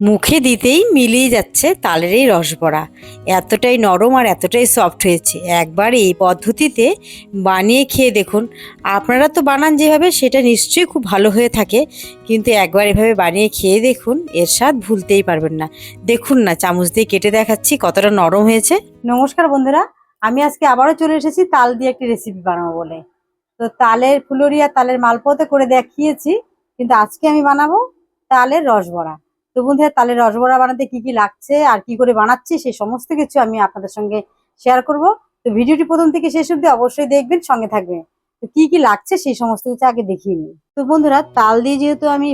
মুখে দিতেই মিলিয়ে যাচ্ছে তালের এই রসবড়া। এতটাই নরম আর এতটাই সফট হয়েছে। একবার এই পদ্ধতিতে বানিয়ে খেয়ে দেখুন। আপনারা তো বানান যেভাবে, সেটা নিশ্চয়ই খুব ভালো হয়ে থাকে। কিন্তু একবার এভাবে বানিয়ে খেয়ে দেখুন, এর স্বাদ ভুলতেই পারবেন না। দেখুন না, চামচ দিয়ে কেটে দেখাচ্ছি কতটা নরম হয়েছে। নমস্কার বন্ধুরা, আমি আজকে আবারও চলে এসেছি তাল দিয়ে একটি রেসিপি বানাবো বলে। তো তালের ফুলুরি আর তালের মালপোতে করে দেখিয়েছি, কিন্তু আজকে আমি বানাবো তালের রসবড়া। তো বন্ধুরা তালের রসবড়া বানাতে কি কি লাগছে, আর কি করে বানাচ্ছি, সেই সমস্ত কিছু আমি আপনাদের সঙ্গে শেয়ার করব। তো ভিডিওটি প্রথম থেকে শেষ অবধি অবশ্যই দেখবেন, সঙ্গে থাকবেন। তো কি কি লাগছে, সেই সমস্ত কিছু আগে দেখিয়ে নিই। তো বন্ধুরা, তাল দিয়ে যেহেতু আমি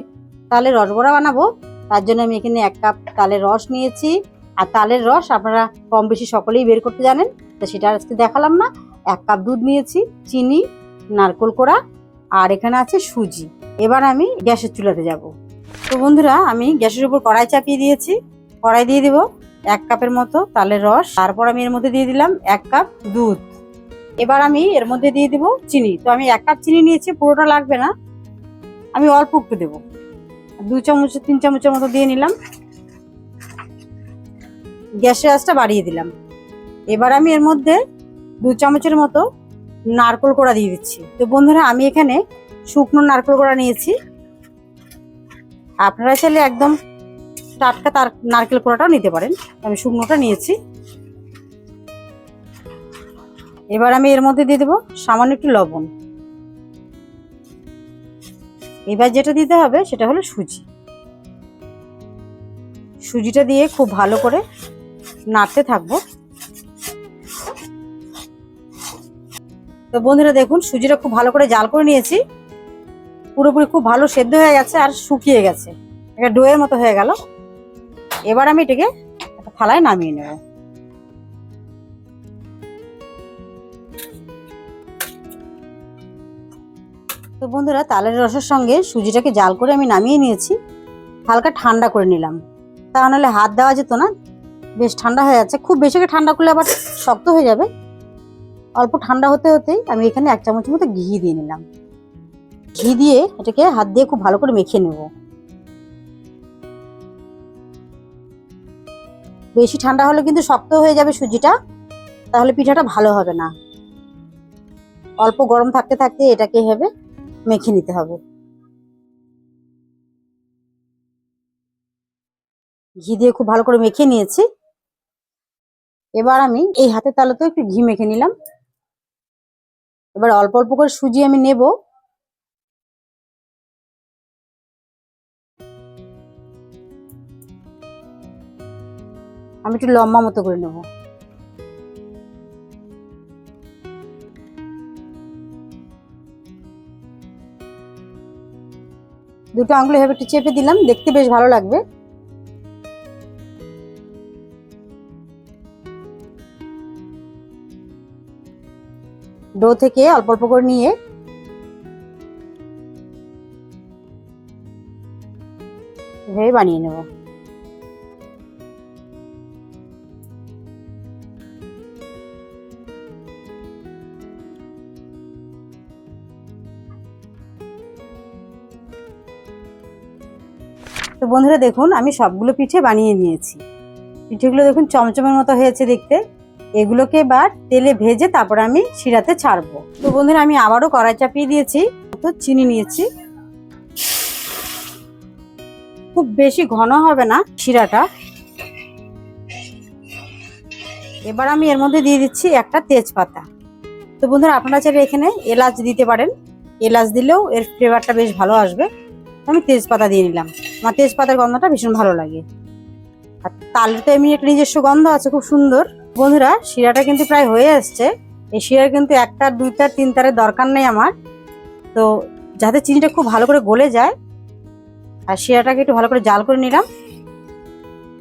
তালের রসবড়া বানাবো, তার জন্য আমি এখানে এক কাপ তালের রস নিয়েছি। আর তালের রস আপনারা কম বেশি সকলেই বের করতে জানেন, তো সেটা আজকে দেখালাম না। এক কাপ দুধ নিয়েছি, চিনি, নারকোল কোড়া, আর এখানে আছে সুজি। এবার আমি গ্যাসের চুলাতে যাব। তো বন্ধুরা, আমি গ্যাসের উপর কড়াই চাপিয়ে দিয়েছি। কড়াই দিয়ে দিব এক কাপের মতো তালের রস। তারপর আমি এর মধ্যে দিয়ে দিলাম এক কাপ দুধ। এবার আমি এর মধ্যে দিয়ে দিব চিনি। তো আমি এক কাপ চিনি নিয়েছি, পুরোটা লাগবে না। আমি অল্প একটু দেবো। দু চামচ, তিন চামচের মতো দিয়ে নিলাম। গ্যাসের আঁচটা বাড়িয়ে দিলাম। এবার আমি এর মধ্যে দু চামচের মতো নারকোল কোড়া দিয়ে দিচ্ছি। তো বন্ধুরা, আমি এখানে শুকনো নারকোল কোড়া নিয়েছি। আপনারা চাইলে একদম টাটকা তার নারকেল কোড়াটাও নিতে পারেন। আমি শুকনোটা নিয়েছি। এবার আমি এর মধ্যে দিয়ে দেবো সামান্য একটু লবণ। এবার যেটা দিতে হবে সেটা হলো সুজি। সুজিটা দিয়ে খুব ভালো করে নাড়তে থাকব। তো বন্ধুরা দেখুন, সুজিটা খুব ভালো করে জাল করে নিয়েছি। পুরোপুরি খুব ভালো সেদ্ধ হয়ে গেছে আর শুকিয়ে গেছে। একটা ডোয়ের মতো হয়ে গেল। এবার আমি এটাকে একটা থালায় নামিয়ে নেব। তো বন্ধুরা, তালের রসের সঙ্গে সুজিটাকে জাল করে আমি নামিয়ে নিয়েছি। হালকা ঠান্ডা করে নিলাম। তা নাহলে হাত দেওয়া যেত না। বেশ ঠান্ডা হয়ে যাচ্ছে। খুব বেশি ঠান্ডা করলে আবার শক্ত হয়ে যাবে। অল্প ঠান্ডা হতে হতেই আমি এখানে এক চামচ মতো ঘি দিয়ে নিলাম। ঘি দিয়ে এটাকে হাত দিয়ে খুব ভালো করে মেখে নেব। বেশি ঠান্ডা হলে কিন্তু শক্ত হয়ে যাবে সুজিটা, তাহলে পিঠাটা ভালো হবে না। অল্প গরম থাকতে থাকতে এটাকে হবে মেখে নিতে হবে। ঘি দিয়ে খুব ভালো করে মেখে নিয়েছি। এবার আমি এই হাতের তালুতে একটু ঘি মেখে নিলাম। এবার অল্প অল্প করে সুজি আমি নেব। আমি একটু লম্বা মতো করে নেব। দুটো আঙুলে এভাবে একটু চেপে দিলাম, দেখতে বেশ ভালো লাগবে। ডো থেকে অল্প অল্প করে নিয়ে এভাবে বানিয়ে নেব। তো বন্ধুরা দেখুন, আমি সবগুলো পিঠে বানিয়ে নিয়েছি। পিঠেগুলো দেখুন, চমচমের মতো হয়েছে দেখতে। এগুলোকে এবার তেলে ভেজে তারপর আমি শিরাতে ছাড়বো। তো বন্ধুরা, আমি আবারও কড়াই চাপিয়ে দিয়েছি, তো চিনি নিয়েছি। খুব বেশি ঘন হবে না শিরাটা। এবার আমি এর মধ্যে দিয়ে দিচ্ছি একটা তেজপাতা। তো বন্ধুরা, আপনারা চাইলে এখানে এলাচ দিতে পারেন। এলাচ দিলেও এর ফ্লেভারটা বেশ ভালো আসবে। আমি তেজপাতা দিয়ে নিলাম। আমার তেজপাতার গন্ধটা ভীষণ ভালো লাগে। আর তালের তো এমনি একটা নিজস্ব গন্ধ আছে, খুব সুন্দর। বন্ধুরা, শিরাটা কিন্তু প্রায় হয়ে আসছে। এই শিরার কিন্তু একটা, দুইটা তিন তারের দরকার নেই আমার। তো যাতে চিনিটা খুব ভালো করে গলে যায়, আর শিরাটাকে একটু ভালো করে জাল করে নিলাম।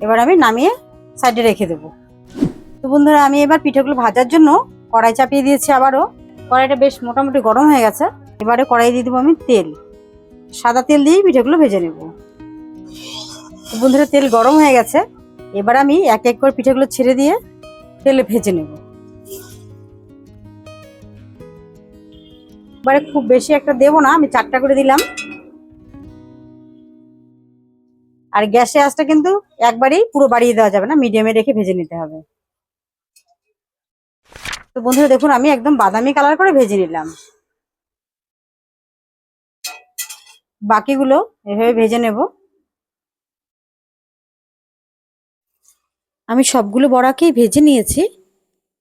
এবার আমি নামিয়ে সাইডে রেখে দেবো। তো বন্ধুরা, আমি এবার পিঠেগুলো ভাজার জন্য কড়াই চাপিয়ে দিয়েছি আবারও। কড়াইটা বেশ মোটামুটি গরম হয়ে গেছে। এবারে কড়াই দিয়ে দেবো আমি তেল। সাদা তেল দিয়েই পিঠেগুলো ভেজে নেব। বন্ধুরা, তেল গরম হয়ে গেছে। এবার আমি এক এক করে পিঠাগুলো ছেড়ে দিয়ে তেলে ভেজে নেব। এবারে খুব বেশি একটা দেবো না, আমি চারটা করে দিলাম। আর গ্যাসের আঁচটা কিন্তু একবারেই পুরো বাড়িয়ে দেওয়া যাবে না, মিডিয়ামে রেখে ভেজে নিতে হবে। তো বন্ধুরা, দেখুন, আমি একদম বাদামি কালার করে ভেজে নিলাম। বাকিগুলো এভাবে ভেজে নেব। আমি সবগুলো বড়াকেই ভেজে নিয়েছি,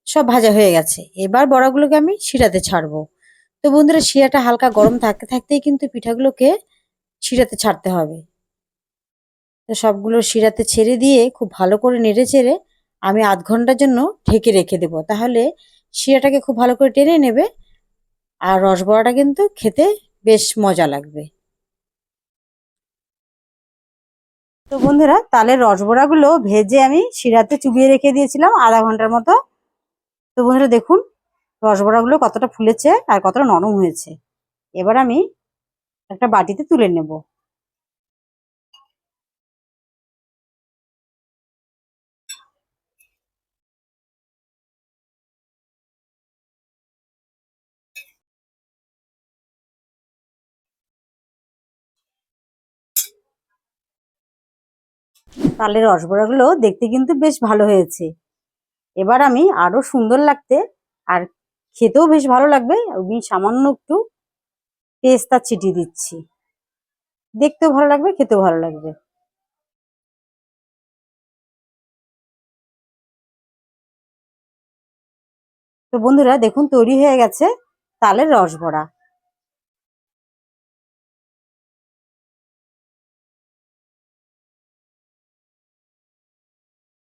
সব ভাজা হয়ে গেছে। এবার বড়াগুলোকে আমি শিরাতে ছাড়বো। তো বন্ধুরা, শিরাটা হালকা গরম থাকতে থাকতেই কিন্তু পিঠাগুলোকে শিরাতে ছাড়তে হবে। তো সবগুলো শিরাতে ছেড়ে দিয়ে খুব ভালো করে নেড়ে চেড়ে আমি আধ ঘণ্টার জন্য ঢেকে রেখে দেবো। তাহলে শিরাটাকে খুব ভালো করে টেনে নেবে আর রসবড়াটা কিন্তু খেতে বেশ মজা লাগবে। তো বন্ধুরা, তালের রসবড়াগুলো ভেজে আমি শিরাতে চুবিয়ে রেখে দিয়েছিলাম আধা ঘণ্টার মতো। তো বন্ধুরা, দেখুন রসবড়াগুলো কতটা ফুলেছে আর কতটা নরম হয়েছে। এবার আমি একটা বাটিতে তুলে নেব। তালের রসবড়াগুলো দেখতে কিন্তু বেশ ভালো হয়েছে। এবার আমি আরও সুন্দর লাগতে আর খেতেও বেশ ভালো লাগবে। আমি সামান্য একটু পেস্তা ছিটিয়ে দিচ্ছি। দেখতেও ভালো লাগবে, খেতেও ভালো লাগবে। তো বন্ধুরা, দেখুন, তৈরি হয়ে গেছে তালের রসবড়া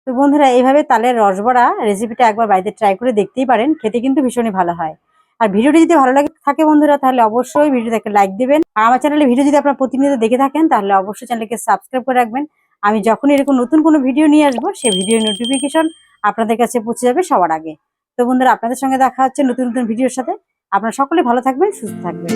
তো বন্ধুরা, এইভাবে তালের রসবড়া রেসিপিটা একবার বাড়িতে ট্রাই করে দেখতেই পারেন, খেতে কিন্তু ভীষণই ভালো হয়। আর ভিডিওটি যদি ভালো লাগে থাকে বন্ধুরা, তাহলে অবশ্যই ভিডিওতে একটা লাইক দিবেন। আর আমার চ্যানেলে ভিডিও যদি আপনারা প্রতিনিয়ত দেখে থাকেন, তাহলে অবশ্যই চ্যানেলকে সাবস্ক্রাইব করে রাখবেন। আমি যখন এরকম নতুন কোনো ভিডিও নিয়ে আসব, সেই ভিডিওর নোটিফিকেশন আপনাদের কাছে পৌঁছে যাবে সবার আগে। তো বন্ধুরা, আপনাদের সঙ্গে দেখা হচ্ছে নতুন নতুন ভিডিওর সাথে। আপনারা সকলে ভালো থাকবেন, সুস্থ থাকবেন।